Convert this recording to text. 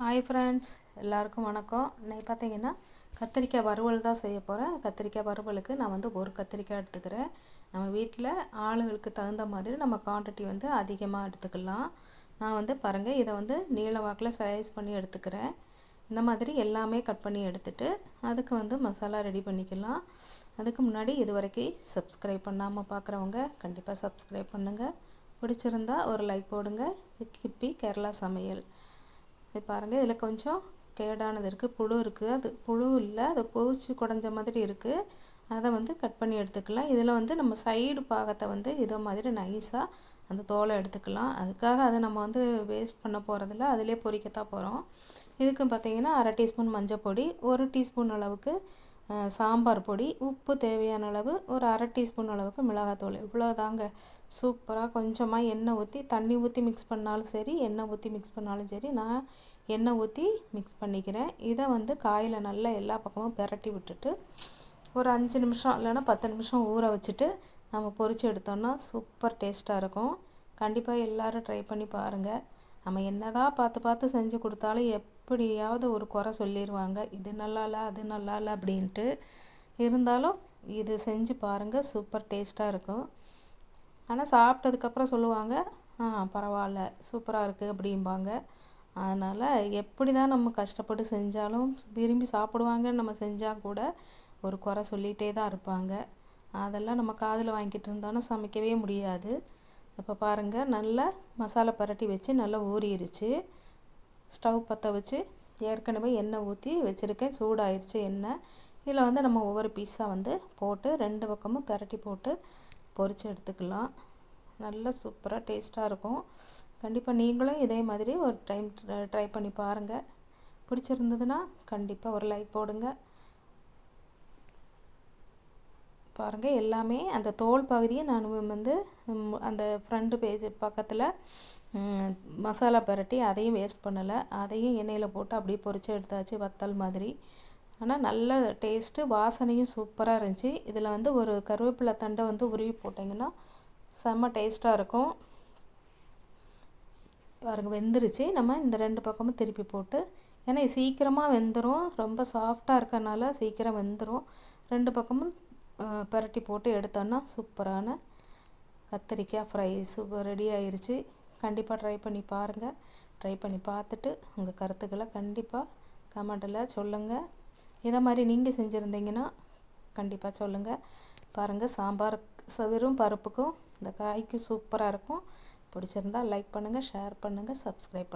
Hi friends எல்லாருக்கும் வணக்கம். இன்னைக்கு பார்த்தீங்கன்னா கத்திரிக்காய் வறுவல் தான் செய்ய போகிறேன் கத்திரிக்காய் வறுவலுக்கு நான் வந்து ஒரு கத்திரிக்காய் எடுத்துக்கிறேன். நம்ம வீட்டில் ஆளுங்களுக்கு தகுந்த மாதிரி நம்ம குவான்டிட்டி வந்து அதிகமாக எடுத்துக்கலாம். நான் வந்து பாருங்கள் இதை வந்து நீள வாக்கில் ஸ்லைஸ் பண்ணி எடுத்துக்கிறேன். இந்த மாதிரி எல்லாமே கட் பண்ணி எடுத்துட்டு அதுக்கு வந்து மசாலா ரெடி பண்ணிக்கலாம். அதுக்கு முன்னாடி இது வரைக்கும் சப்ஸ்கிரைப் பண்ணாமல் பார்க்குறவங்க கண்டிப்பாக சப்ஸ்கிரைப் பண்ணுங்கள் பிடிச்சிருந்தா ஒரு லைக் போடுங்க. கிப்பி கேரளா சமையல். இது பாருங்கள் இதில் கொஞ்சம் கேடானது இருக்குது புழு இருக்குது அது புழு இல்லை. அது பூச்சி குடஞ்ச மாதிரி இருக்குது அதை வந்து கட் பண்ணி எடுத்துக்கலாம். இதில் வந்து நம்ம சைடு பாகத்தை வந்து இதை மாதிரி நைஸாக அந்த தோலை எடுத்துக்கலாம். அதுக்காக அதை நம்ம வந்து வேஸ்ட் பண்ண போகிறதில்ல அதிலே பொறிக்கத்தான் போகிறோம் இதுக்கு பார்த்திங்கன்னா அரை டீஸ்பூன் மஞ்சள் பொடி ஒரு டீஸ்பூன் அளவுக்கு சாம்பார் பொடி உப்பு தேவையான அளவு ஒரு அரை டீஸ்பூன் அளவுக்கு மிளகாத்தூள். இவ்வளோ தாங்க சூப்பராக கொஞ்சமாக எண்ணெய் ஊற்றி தண்ணி ஊற்றி மிக்ஸ் பண்ணாலும் சரி எண்ணெய் ஊற்றி மிக்ஸ் பண்ணாலும் சரி நான் எண்ணெய் ஊற்றி மிக்ஸ் பண்ணிக்கிறேன். இதை வந்து காயில் நல்லா எல்லா பக்கமும் பெரட்டி விட்டுட்டு ஒரு அஞ்சு நிமிஷம் இல்லைன்னா பத்து நிமிஷம் ஊற வச்சுட்டு நம்ம பொரித்து எடுத்தோம்னா சூப்பர் டேஸ்ட்டாக இருக்கும். கண்டிப்பாக எல்லோரும் ட்ரை பண்ணி பாருங்கள் நம்ம என்னதான் பார்த்து பார்த்து செஞ்சு கொடுத்தாலும் எப்படியாவது ஒரு குறை சொல்லிடுவாங்க இது நல்லா இல்லை அது நல்லா இல்லை அப்படின்ட்டு. இருந்தாலும் இது செஞ்சு பாருங்கள் சூப்பர் டேஸ்ட்டாக இருக்கும். ஆனால் சாப்பிட்டதுக்கப்புறம் சொல்லுவாங்க ஆ பரவாயில்ல சூப்பராக இருக்குது அப்படிம்பாங்க. அதனால் எப்படி தான் நம்ம கஷ்டப்பட்டு செஞ்சாலும் விரும்பி சாப்பிடுவாங்கன்னு நம்ம செஞ்சால் கூட ஒரு குறை சொல்லிகிட்டே தான் இருப்பாங்க. அதெல்லாம் நம்ம காதில் வாங்கிட்டு இருந்தோன்னா சமைக்கவே முடியாது. இப்போ பாருங்கள் நல்லா மசாலா பரட்டி வச்சு நல்லா ஊறிடுச்சு ஸ்டவ் பற்ற வச்சு ஏற்கனவே எண்ணெய் ஊற்றி வச்சுருக்கேன். சூடாயிருச்சு எண்ணெய். இதில் வந்து நம்ம ஒவ்வொரு பீஸாக வந்து போட்டு ரெண்டு பக்கமும் பரட்டி போட்டு பொரித்து எடுத்துக்கலாம். நல்லா சூப்பராக டேஸ்ட்டாக இருக்கும். கண்டிப்பாக நீங்களும் இதே மாதிரி ஒரு டைம் ட்ரை பண்ணி பாருங்கள் பிடிச்சிருந்ததுன்னா கண்டிப்பாக ஒரு லைக் போடுங்க. பாருங்கள் எல்லாமே அந்த தோல் பகுதியை நான் வந்து அந்த ஃப்ரண்ட் பேஜ் பக்கத்தில் மசாலா பரட்டி அதையும் வேஸ்ட் பண்ணலை. அதையும் எண்ணெயில் போட்டு அப்படியே பொரித்து எடுத்தாச்சு வத்தல் மாதிரி. ஆனால் நல்ல டேஸ்ட்டு வாசனையும் சூப்பராக இருந்துச்சு. இதில் வந்து ஒரு கருவேப்பிலை தண்டை வந்து உருவி போட்டிங்கன்னா செம்ம டேஸ்ட்டாக இருக்கும். பாருங்கள் வெந்துருச்சு. நம்ம இந்த ரெண்டு பக்கமும் திருப்பி போட்டு ஏன்னா சீக்கிரமாக வெந்துடும் ரொம்ப சாஃப்டாக இருக்கனால சீக்கிரம் வெந்துடும் ரெண்டு பக்கமும் பரட்டி போட்டு எடுத்தோன்னா சூப்பரான கத்திரிக்காய் ஃப்ரை சூப்பர் ரெடி ஆயிடுச்சு கண்டிப்பாக ட்ரை பண்ணி பாருங்கள் ட்ரை பண்ணி பார்த்துட்டு உங்கள் கருத்துக்களை கண்டிப்பாக கமெண்டில் சொல்லுங்கள் இதை மாதிரி நீங்கள் செஞ்சுருந்தீங்கன்னா கண்டிப்பாக சொல்லுங்கள் பாருங்கள் சாம்பார் வெறும் பருப்புக்கும் இந்த காய்க்கும் சூப்பராக இருக்கும். பிடிச்சிருந்தா லைக் பண்ணுங்கள் ஷேர் பண்ணுங்கள் சப்ஸ்கிரைப் பண்ணுங்கள்